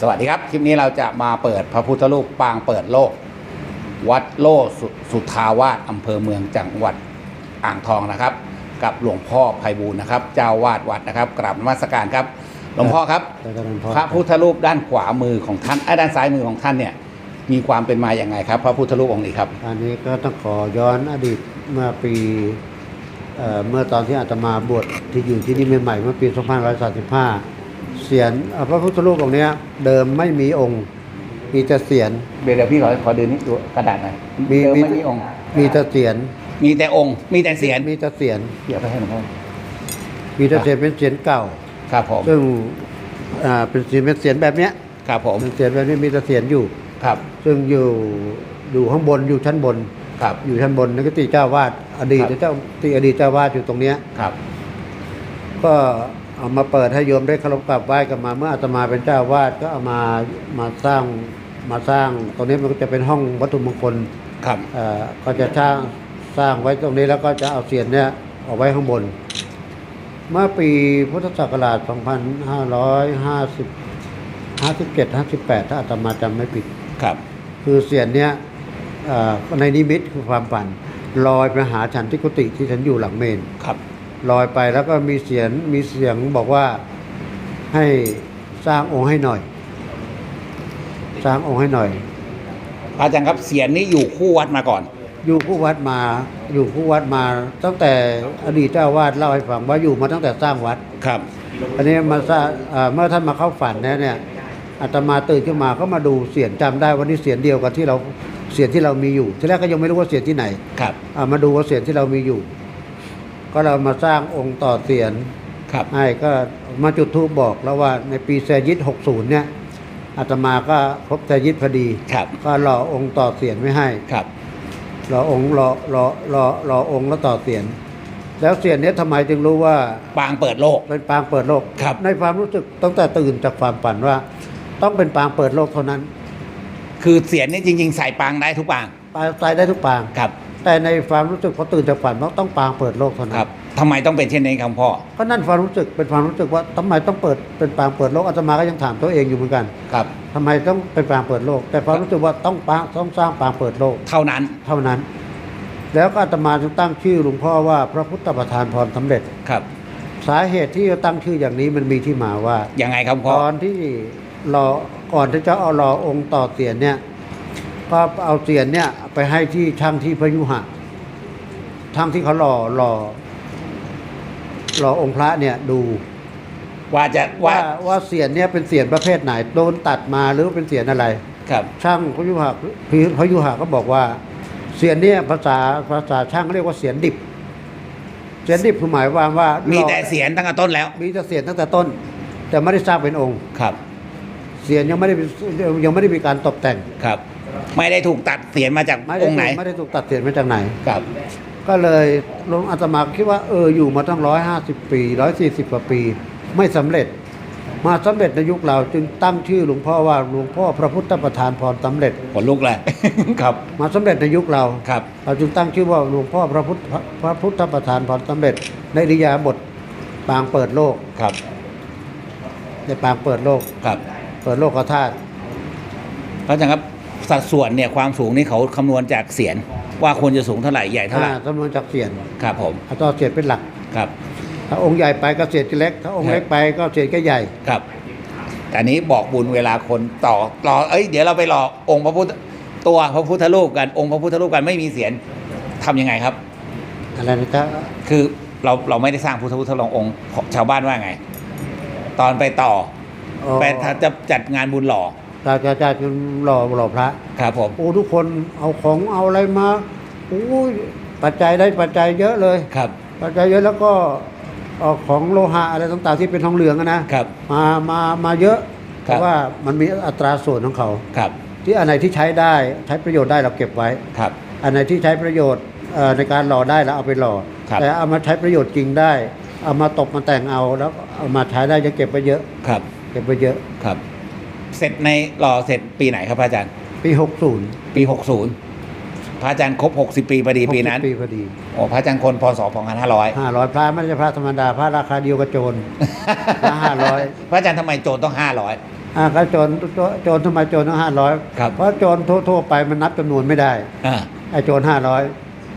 สวัสดีครับ คลิปนี้เราจะมาเปิดพระพุทธรูปปางเปิดโลก วัดโลสุสุทาวาสอำเภอเมืองจังหวัดอ่างทองนะครับ กับหลวงพ่อไพบูลย์นะครับ เจ้าวาดวัดนะครับกราบนมัสการครับ หลวงพ่อครับเจริญพรพระพุทธรูปด้านขวามือของท่านไอ้ยด้านซ้ายมือของท่านเนี่ยมีความเป็นมาอย่างไงครับ พระพุทธรูปองค์นี้ครับ อันนี้ก็ต้องขอย้อนอดีตเมื่อปีเอ่อเมื่อตอนที่อาตมาบวชที่อยู่ที่นี่ใหม่ๆเมื่อปี 2535 เสียนเอ่อพระพุทธรูปองค์เนี้ย เดิมไม่มีองค์ มีแต่เสียน เดี๋ยวเดี๋ยวพี่ขอขอดูนี่ดูกระดาษหน่อยมี เดิมมีไม่มีองค์ มีแต่เสียนมีแต่องค์ มีแต่เสียนมีแต่เสียนเดี๋ยวไปให้หลวงพ่อมีแต่เสียนเป็นเสียนเก่า ครับผมซึ่งอ่าเป็นเสียนเป็นเสียนแบบเนี้ยครับผมเป็นเสียนแบบนี้มีแต่เสียนอยู่ ครับซึ่งอยู่อยู่ข้างบนอยู่ชั้นบน ครับอยู่ชั้นบนนักติเจ้าวาดอดีตครับเจ้าที่อดีตเจ้าวาดอยู่ตรงเนี้ย ครับ ก็ เอามาเปิดให้โยมได้เคารพกราบไหว้กันมา เมื่ออาตมาเป็นเจ้าวาดก็เอามามาสร้างมาสร้างตรงนี้มันก็จะเป็นห้องวัตถุมงคลครับเอ่อก็จะสร้างสร้างไว้ตรงนี้แล้วก็จะเอาเสียนเนี่ยเอาไว้ข้างบน เมื่อปีพุทธศักราช 2550 57 58 ถ้าอาตมาจำไม่ผิด ครับคือเสียนเนี้ยเอ่อในนิมิตคือความฝันลอยไปหาฉันที่กุฏิที่ฉันอยู่หลังเมน ครับ ลอยไปแล้วก็มีเสียงมีเสียงบอกว่าให้สร้างองค์ให้หน่อย สร้างองค์ให้หน่อย พระอาจารย์ครับเสียนนี่อยู่คู่วัดมาก่อน อยู่ผู้วัดมาอยู่ผู้วัดมา ตั้งแต่อดีตเจ้าวาดเล่าให้ฟังว่าอยู่มาตั้งแต่สร้างวัด ครับ อันนี้มาสร้างเอ่อเมื่อท่านมาเข้าฝันแล้วเนี่ยอาตมาตื่นขึ้นมาก็มาดูเสียงจำได้ว่านี่เสียงเดียวกับที่เราเสียงที่เรามีอยู่ทีแรกก็ยังไม่รู้ว่าเสียงที่ไหนครับ อ่ามาดูว่าเสียงที่เรามีอยู่ ก็เรามาสร้างองค์ต่อเสียนครับให้ก็มาจุดทูบบอกแล้วว่าในปีแซยิต60 เนี่ยอาตมาก็ครบแซยิตพอดีครับก็รอองค์ต่อเสียนไม่ให้ครับรอองค์รอรอรอรอองค์แล้วต่อเสียน แล้วเสียนเนี้ยทำไมจึงรู้ว่าปางเปิดโลกเป็นปางเปิดโลกครับในความรู้สึกตั้งแต่ตื่นจากความฝันว่า ต้องเป็นปางเปิดโลกเท่านั้น คือเสียนนี่จริง ๆ ใส่ปางได้ทุกปางปางตายได้ทุกปางครับ แต่ในความรู้สึกพอตื่นจากฝันว่าต้องปางเปิดโลกเท่านั้ครันบทำไมต้องเป็นเช่นนี้ครับพ่อก็นั่นความรู้สึกเป็นความรู้สึกว่าทำไมต้องเปิดเป็นปางเปิดโลกอาตมาก็ยังถามตัวเองอยู่เหมือนกันครับ ทำไมต้องเป็นปางเปิดโลก แต่ความรู้สึกว่าต้องปางต้องสร้างปางเปิดโลก เท่านั้นเท่านั้น แล้วก็อาตมาจึงตั้งชื่อหลวงพ่อว่าพระพุทธประธานพรสำเร็จ ครับสาเหตุที่จะตั้งชื่ออย่างนี้มันมีที่มาว่า ยังไงครับตพ่ออนที่รอก่อนที่จะเอารอองค์ต่อเสียนเนี่ย ก็เอาเสียนเนี่ยไปให้ที่ช่างที่พยุหะช่างที่เขารอรอรอองค์พระเนี่ยดูว่าจะว่าว่าว่าเสียนเนี่ยเป็นเสียนประเภทไหนโดนตัดมาหรือว่าเป็นเสียนอะไร ครับ ช่างพยุหะพยุหะก็บอกว่าเสียนเนี่ยภาษาภาษาช่างเรียกว่าเสียนดิบ เสียนดิบคือหมายความว่ามีมีแต่เสียนตั้งแต่ต้นแล้วมีแต่เสียนตั้งแต่ต้น แต่ไม่ได้สร้างเป็นองค์ ครับเสียนยังไม่ได้ยังไม่ได้มีการตกแต่ง ครับ ไม่ได้ถูกตัดเสียนมาจากไม่ได้องค์ไหนไม่ได้ถูกตัดเสียนมาจากไหน ครับ ก็เลยหลวงอาตมาคิดว่าเอออยู่มาตั้งร้อยห้าสิบปีร้อยสี่สิบกว่าปี ไม่สำเร็จ มาสำเร็จในยุคเราจึงตั้งชื่อหลวงพ่อว่าหลวงพ่อพระพุทธประธานพรสำเร็จขนลุกเลยครับ มาสำเร็จในยุคเราครับ เราจึงตั้งชื่อว่าหลวงพ่อพระพุทธพระพุทธประธานพรสำเร็จ ในริยาบทปางเปิดโลกครับ ในปางเปิดโลกครับ เปิดโลกธาตุพระอาจารย์ครับ สัดส่วนเนี่ยความสูงนี่เขาคำนวณจากเสียนว่าควรจะสูงเท่าไหร่ใหญ่เท่าไหร่อ่าจำนวนจากเสียนครับผมเอาต่อเสียนเป็นหลัก ครับ ถ้าองค์ใหญ่ไปก็เสียนก็เล็ก ถ้าองค์เล็กไปก็เสียนก็ใหญ่ ครับแต่นี้บอกบุญเวลาคนต่อรอเอ้ยเดี๋ยวเราไปรอองค์พระพุทธตัวพระพุทธรูปกันองค์พระพุทธรูปกันไม่มีเสียนทำยังไงครับ อะไรนะจ๊ะคือเราเราไม่ได้สร้างพุทธพุทธลงองค์ชาวบ้านว่าไง ตอนไปต่ออ๋อไปถ้าจะจัดงานบุญหล่อ จะจะจะจนหล่อหล่อพระ ครับผม โอ้ทุกคนเอาของเอาอะไรมาโอ้ยปัจจัยได้ปัจจัยเยอะเลย ครับ ปัจจัยเยอะแล้วก็เอาของโลหะอะไรต่างๆที่เป็นทองเหลืองอะนะครับ มามามาเยอะครัเพบราะว่ามันมีอัตราส่วนของเขา ครับ ที่อันไหนที่ใช้ได้ใช้ประโยชน์ได้เราเก็บไว้ ครับ อันไหนที่ใช้ประโยชน์เอ่อในการหล่อได้เราเอาไปหล่อ ครับ แต่เอามาใช้ประโยชน์จริงได้ เอามาตกมาแต่งเอาแล้วเอามาใช้ได้จะเก็บไปเยอะ ครับ เก็บไปเยอะ ครับ เสร็จในหล่อเสร็จปีไหนครับพระอาจารย์ ปี60ปี60พระอาจารย์ครบ60ปีพอดีปีนั้นปีพอดีโอ้พระอาจารย์คนพศ2500ห้าร้อยพระไม่ใช่พระธรรมดาพระราคาเดียวกับโจรพระ500พระอาจารย์ทำไมโจทย์ต้อง500อ่าก็โจรโจรโจรทำไมโจรต้องห้าร้อยครับเพราะโจรทั่วๆไปมันนับจำนวนไม่ได้อ่าไอ้โจรห้าร้อย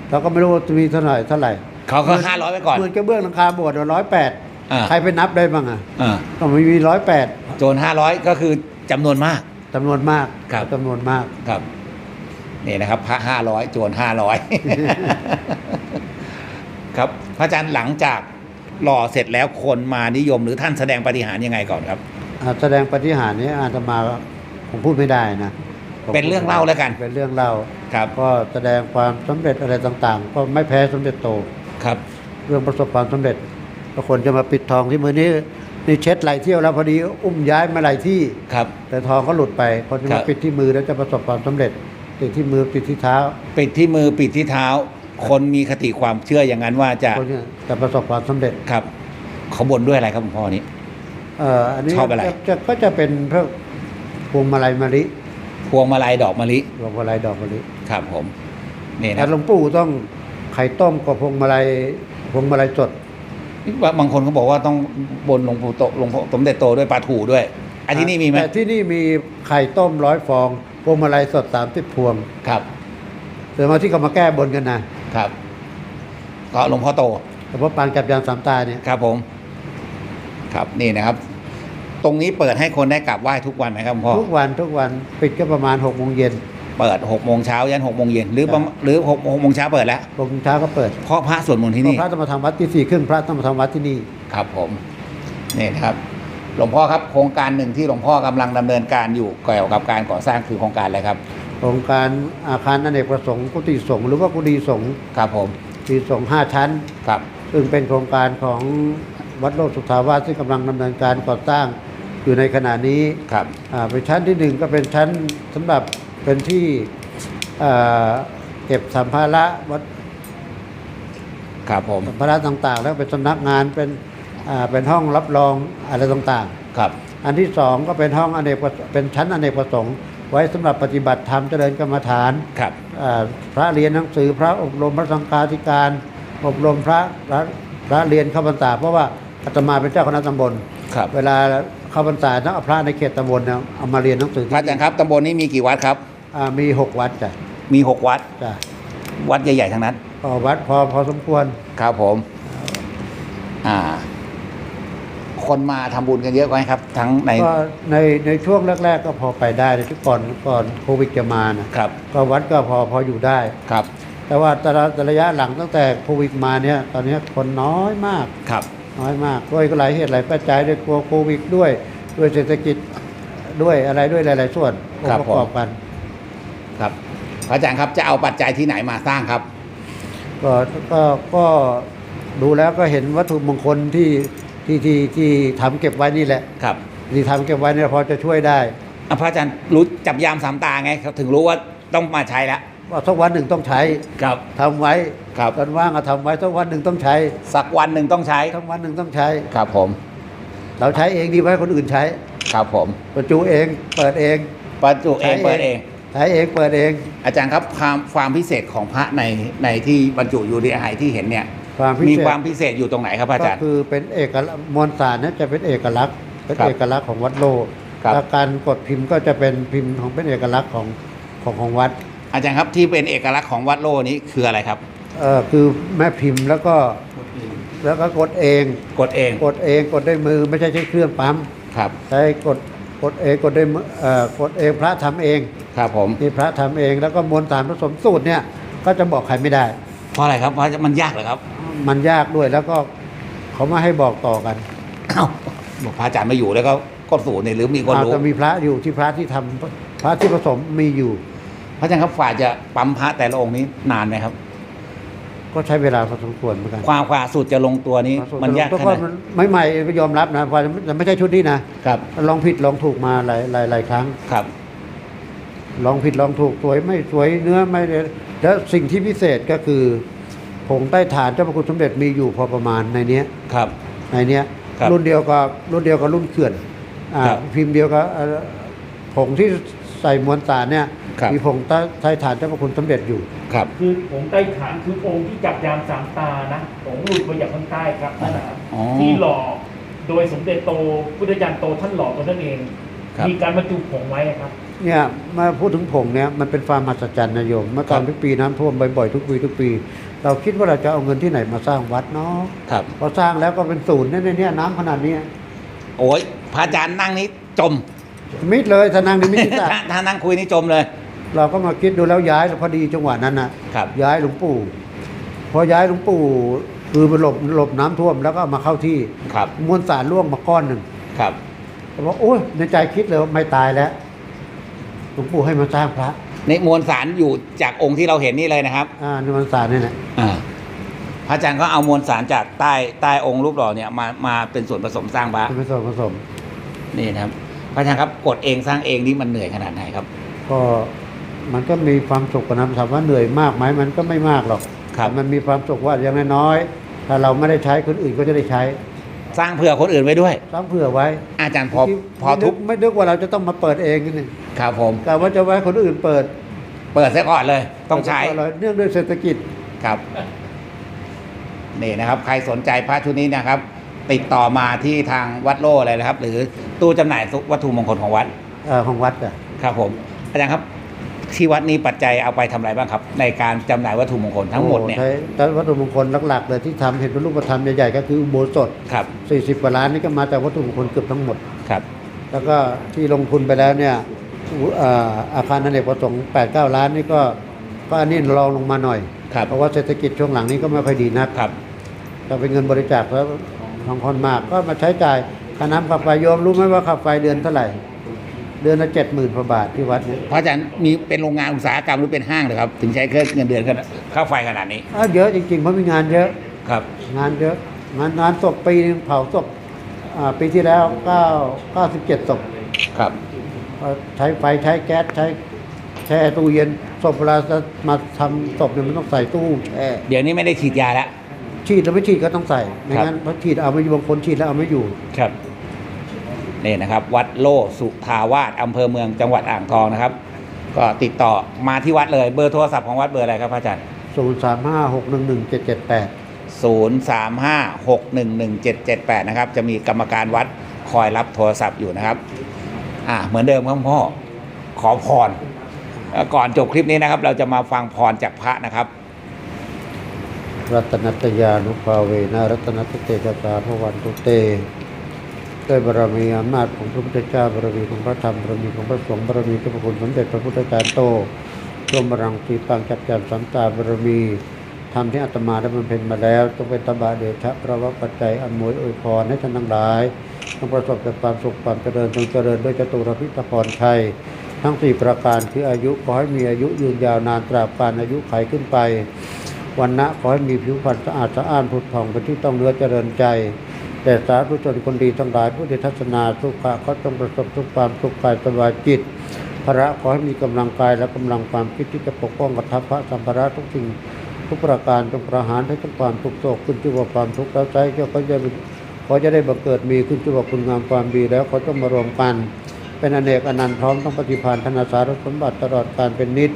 เราก็ไม่รู้ว่าจะมีเท่าไหร่เท่าไหร่เขาก็ห้าร้อยไปก่อนเหมือนกระเบื้องหลังคาโบสถ์ร้อยแปดอ่าใครไปนับได้บ้างอะอ่าก็ไม่มีร้อยแปดโจรห้าร้อยก็คือ จำนวนมากจำนวนมากครับจำนวนมากครับนี่นะครับ พระห้าร้อยโจรห้าร้อยครับพระอาจารย์หลังจากหล่อเสร็จแล้วคนมานิยมหรือท่านแสดงปฏิหารย์ยังไงก่อนครับอ่าแสดงปฏิหารย์นี้อาตมาผมพูดไม่ได้นะผมเป็นเรื่องเล่าแล้วกัน เป็นเรื่องเล่าครับก็แสดงความสำเร็จอะไรต่างๆ ก็ไม่แพ้สมเด็จโตครับ เรื่องประสบความสำเร็จก็คนจะมาปิดทองที่มือนี้ นี่เช็ดไหลายเที่ยวแล้วพอดีอุ้มย้ายมาหลายที่ ครับ แต่ทองก็หลุดไปคนจะครัมาบ ปิดที่มือแล้วจะประสบความสำเร็จติดที่มือปิดที่เท้าปิดที่มือปิดที่เท้า คนมีคติความเชื่ออย่างนั้นว่าจะคนเนี้จะประสบความสำเร็จครับเขาบนด้วยอะไรครับหลวงพ่อนี้ เอ่ออันนี้ชอบอะไรจจะก็จะเป็นพวกพวงมาลัยมะลิพวงมาลัยดอกมะลิพวงมาลัยดอกมะลิครับผมนี่แต่นะหลวงปู่ต้องไข่ต้มกับพวงมาลัยพวงมาลัยสด บางคนเขาบอกว่าต้องบนหลวงปู่โตหลวงพ่อสมเด็จโตด้วยปลาถูด้วยอันที่นี่มีไหมแต่ที่นี่มีไข่ต้มร้อยฟองพวงมาลัยสดสามสิบพวงครับเดี๋ยวมาที่เขามาแก้บนกันนะครับก็หลวงพ่อโตแต่พาะปางจับยามสามตาเนี่ยครับผม ครับนี่นะครับ ตรงนี้เปิดให้คนได้กราบไหว้ทุกวันไหมครับหลวงพ่อทุกวันทุกวันปิดก็ประมาณหกโมงเย็น เปิดหกโมงเช้ายันหกโมงเย็นหรือประมาณหรือหกโมงเช้าเปิดแล้ว หกโมงเช้าก็เปิดเพราะพระสวดมนต์ที่เพนี่ราะพระต้องมาทำวัดที่สี่ครึ่งพระต้องมาทำวัดที่นี่ ครับผมนี่นะครับ หลวงพ่อครับโครงการหนึ่งที่หลวงพ่อกำลังดำเนินการอยู่เกี่ยวกับการก่อสร้างคือโครงการอะไรครับโครงการอาคารอเนกประสงค์กุฏิสงฆ์หรือว่ากุฏิสงฆ์ครับผมกุฏิสงฆ์ห้าชั้น ครับซึ่งเป็นโครงการของวัดโลกสุทธาวาสซึ่งกำลังดำเนินการก่อสร้างอยู่ในขณะนี้ครับอ่าเป็นชั้นที่หนึ่งก็เป็นชั้นสำหรับ เป็นที่อ่าเก็บสัมภาระวัดครับผมสัมภาระต่างๆ แล้วเป็นสำนักงานเป็นอ่าเป็นห้องรับรองอะไรต่างครับๆอันที่สองก็เป็นห้องอเนกประเป็นชั้นอเนกประสงค์ ไว้สำหรับปฏิบัติธรรมเจริญกรรมฐานครับอ่าพระเรียนหนังสือพระอบรมพระสังฆาธิการ อบรมพระพระพระเรียนเข้าพรรษาเพราะว่าอาตมาเป็นเจ้าคณะตำบลครับเวลาเข้าพรรษาต้องเอาพระในเขตตำบลเนี่ยเอามาเรียนหนังสือพระอาจารย์ครับตำบลนี้มีกี่วัดครับ อ่ามีหกวัดจ้ะมีหกวัด จ้ะวัดใหญ่ๆทั้งนั้น ก็วัดพอพอสมควรครับผม อ่า คนมาทำบุญกันเยอะไหมครับ ทั้งในก็ในในช่วงแรก ๆ ก็พอไปได้ในที่ก่อนก่อนโควิดจะมานะครับ ก็วัดก็พอพออยู่ได้ ครับ แต่ว่าแต่ละแต่ระยะหลังตั้งแต่โควิดมาเนี่ยตอนนี้คนน้อยมาก ครับ น้อยมากด้วยก็หลายเหตุหลายปัจจัยด้วยกลัวโควิดด้วย ด้วยเศรษฐกิจด้วยอะไรด้วยหลาย ๆ ส่วนองค์ประกอบกัน ครับพระอาจารย์ครับจะเอาปัจจัยที่ไหนมาสร้างครับ ก็ก็ก็ดูแล้วก็เห็นวัตถุมงคลที่ที่ที่ที่ทำเก็บไว้นี่แหละครับที่ทำเก็บไว้เนี่ยพอจะช่วยได้อะพระอาจารย์รู้จับยามสามตาไงเขาถึงรู้ว่าต้องมาใช้แล้วว่าสักวันหนึ่งต้องใช้ครับ ทำไว้ครับ ตอนว่างก็ทำไว้สักวันหนึ่งต้องใช้สักวันหนึ่งต้องใช้ทั้งวันหนึ่งต้องใช้ ครับผมเราใช้เองดีไว้คนอื่นใช้ ครับผม ประจุเองเปิดเอง ประจุเองเปิดเอง ใช้เองเปิดเอง อาจารย์ครับความความพิเศษของพระในในที่บรรจุอยู่ในอาหารที่เห็นเนี่ยความพิมีเศษความพิเศษอยู่ตรงไหนครับพระอาก็จารย์ คือเป็นเอกลักษณ์มวลสารเนี่ยจะเป็นเอกลักษณ์เป็นครับเอกลักษณ์ของวัดโลกครับ แล้วการกดพิมพ์ก็จะเป็นพิมพ์ของเป็นเอกลักษณ์ของของของวัดอาจารย์ครับที่เป็นเอกลักษณ์ของวัดโลนี้คืออะไรครับ เออคือแม่พิมพ์แล้วก็แล้วก็กดเอง กดเองกดเองกดด้วยมือไม่ใช่ใช้เครื่องปั๊ม ครับ ใช้กด กดเองกดด้วยมือเอ่อกดเองพระทำเองครับผมนี่พระทำเองแล้วก็มวลสารผสมสูตรเนี่ยก็จะบอกใครไม่ได้ เพราะอะไรครับเพราะมันยากเหรอครับมันยากด้วยแล้วก็เขาไม่ให้บอกต่อกันอ้าวบอกพระอาจารย์ไม่อยู่แล้วก็ก็สูตรเนี่ยหรือมีคนอาจรู้ จะมีพระอยู่ที่พระที่ทำพระที่ผสมมีอยู่ พระอาจารย์ครับฝ่าจะปั๊มพระแต่ละองค์นี้นานไหมครับ ก็ใช้เวลาพอสมควรเหมือนกันความความสูตรจะลงตัวนี้ มันยากแต่ขก็นาดมันไม่ใหม่ไม่ยอมรับนะเพราะแต่ไม่ใช่ชุดนี้นะครับลองผิดลองถูกมาหลายหลายหลายครั้งครับ ลองผิดลองถูกสวยไม่สวยเนื้อไม่ได้แล้วสิ่งที่พิเศษก็คือผงใต้ฐานเจ้าพระคุณสมเด็จมีอยู่พอประมาณในเนี้ยครับ ในเนี้ยครับรุ่นเดียวกับรุ่นเดียวกับรุ่นเขื่อนอ่าครับพิมพ์เดียวกับเอ่อผงที่ใส่มวลสารเนี่ยครับมีผงใต้ใต้ฐานเจ้าพระคุณสมเด็จอยู่ ครับ คือผงไต้ฐานคือองค์ที่จับยามสามตานะผงหลุดมาจากข้างใต้ครับนั่นนะอ๋อที่หล่อโดยสมเด็จโตพุทธยันโตท่านหล่อตัวนั่นเอง ครับ มีการบรรจุผงไว้ครับ เนี่ยมาพูดถึงผงเนี่ยมันเป็นความมหัศจรรย์นะโยมเมื่อตอนทุกปีน้ำท่วมบ่อยๆทุกปีทุกปี เราคิดว่าเราจะเอาเงินที่ไหนมาสร้างวัดเนาะครับ พอสร้างแล้วก็เป็นศูนย์เนี่ยเนี่ยน้ำขนาดเนี้ยโอ้ยพระอาจารย์นั่งนี้จมมิดเลยทนางนิมิตรถ้าถ้านั่งคุยนี่จมเลย เราก็มาคิดดูแล้วย้ายพอดีจังหวะนั้นนะครับ ย้ายหลวงปู่ พอย้ายหลวงปู่คือมันหลบหลบน้ำท่วมแล้วก็เอามาเข้าที่ครับมวลสารล่วงมาก้อนหนึ่งครับแต่ว่าโอ้ยในใจคิดเลยว่าไม่ตายแล้วหลวงปู่ให้มาสร้างพระนี่มวลสารอยู่จากองค์ที่เราเห็นนี่เลยนะครับ อ่าในมวลสารนี่แหละอ่าพระอาจารย์ก็เอามวลสารจากใต้ใต้องค์รูปหล่อเนี่ยมามาเป็นส่วนผสมสร้างพระผสมผสมนี่นะครับ พระอาจารย์ครับกดเองสร้างเองนี่มันเหนื่อยขนาดไหนครับ ก็ มันก็มีความสุขกับนะถามว่าเหนื่อยมากไหมมันก็ไม่มากหรอกครับแต่มันมีความสุขว่าอย่างน้อยๆถ้าเราไม่ได้ใช้คนอื่นก็จะได้ใช้ สร้างเผื่อคนอื่นไว้ด้วยต้องเผื่อไว้ อาจารย์พอที่พอทุบไม่นึกว่าเราจะต้องมาเปิดเองนี่ครับผมกะว่าจะไว้คนอื่นเปิด เปิดซะก่อนเลย ต้องใช้แต่ก็เนื่องด้วยเศรษฐกิจครับนี่นะครับใครสนใจพระชุดนี้นะครับ ติดต่อมาที่ทางวัดโล่เลยนะครับ หรือตู้จำหน่ายวัตถุมงคลของวัดเอ่อของวัดอะครับผมอาจารย์ครับ ที่วัดนี้ปัจจัยเอาไปทำอะไรบ้างครับ ในการจำหน่ายวัตถุมงคลทั้งหมดเนี่ยโอ้ใช้แต่วัตถุมงคลหลักๆเลยที่ทำเห็นเป็นรูปธรรมใหญ่ๆก็คืออุโบสถ ครับ40กว่าล้านนี่ก็มาจากวัตถุมงคลเกือบทั้งหมด ครับ แล้วก็ที่ลงทุนไปแล้วเนี่ยอุเอ่ออาคารอเนกประสงค์8 9 ล้านนี่ก็ก็อันนี้รองลงมาหน่อย ครับ เพราะว่าเศรษฐกิจช่วงหลังนี้ก็ไม่ค่อยดีนักครับ ก็เป็นเงินบริจาคแล้วของคนมากก็มาใช้จ่ายค่าน้ำค่าไฟโยมรู้ไหมว่าค่าไฟเดือนเท่าไหร่ เดือนละเจ็ดหมื่นกว่าบาทที่วัดเนี่ยพระอาจารย์มีเป็นโรงงานอุตสาหกรรมหรือเป็นห้างเลยครับ ถึงใช้เครื่องเงินเดือนขนาดค่าไฟขนาดนี้อ้าวเยอะจริงๆเพราะมีงานเยอะ ครับ งานเยอะ งานงานศพปีนึงเผาศพอ่าปีที่แล้ว9 97ศพครับ ก็ใช้ไฟใช้แก๊สใช้แช่ตู้เย็นศพเวลาจะมาทำศพเนี่ยมันต้องใส่ตู้แช่เดี๋ยวนี้ไม่ได้ฉีดยาแล้วฉีดแล้วไม่ฉีดก็ต้องใส่ไม่ครับงั้นเพราะฉีดเอาไม่อยู่บางคนฉีดแล้วเอาไม่อยู่ ครับ นี่นะครับ วัดโลสุทาวาสอำเภอเมืองจังหวัดอ่างทองนะครับ ก็ติดต่อมาที่วัดเลยเบอร์โทรศัพท์ของวัดเบอร์อะไรครับพระอาจารย์0 3 5 6 1 1 7 7 8 0 3 5 6 1 1 7 7 8 นะครับ จะมีกรรมการวัดคอยรับโทรศัพท์อยู่นะครับ อ่าเหมือนเดิมครับพ่อขอพรเอ่อก่อนจบคลิปนี้นะครับ เราจะมาฟังพรจากพระนะครับ รัตนัตยานุภาเวนะรัตนัตเตจตาพระวันตุเต ด้วยบารมีอำนาจของพระพุทธเจ้าบารมีของพระธรรมบารมีของพระสงฆ์บารมีเจ้าพระคุณสมเด็จพระพุทธจารย์โตรวมบารังสีปังจับจานสัมตาบารมีธรรมที่อาตมาได้บำเพ็ญมาแล้วจงเป็นตบะเดชะพระวะปัจจัยอำนวยอวยพรให้ท่านทั้งหลายจงประสบแต่ความสุขความเจริญจงเจริญด้วยจตุรพิธพรชัยทั้งสี่ประการคืออายุขอให้มีอายุยืนยาวนานตราบการอายุไขขึ้นไปวันนะขอให้มีผิวพรรณสะอาดสะอ้านผุดผ่องเป็นที่ต้องเนื้อเจริญใจ แต่สาธุชนคนดีทั้งหลายผู้ที่ทัศนาสุขะเขาจงประสบทุกความสุขกายสบายจิตพระขอให้มีกำลังกายและกำลังความคิดที่จะปกป้องกับทัพพระสัมภาระทุกสิ่งทุกประการจงประหารให้ทุกความทุกโศกขึ้นชื่อว่าความทุกข์แล้วใจเจ้าก็จะเขอจะได้บังเกิดมีขึ้นชื่อว่าคุณงามความดีแล้วเขาต้องมารวมกัน เป็นอเนกอนันต์พร้อมต้องปฏิภาณธนาสารสมบัติตลอดการเป็นนิจ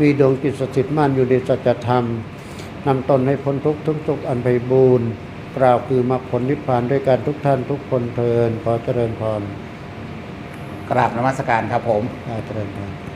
มีดวงจิตสถิตมั่นอยู่ในสัจธรรมนำตนให้พ้นทุกข์ทุกสุขอันไพบูรณ์ กล่าวคือมรรคผลนิพพานด้วยการทุกท่านทุกคนเทินขอเจริญพรกราบนมัสการครับผมอาเจริญพร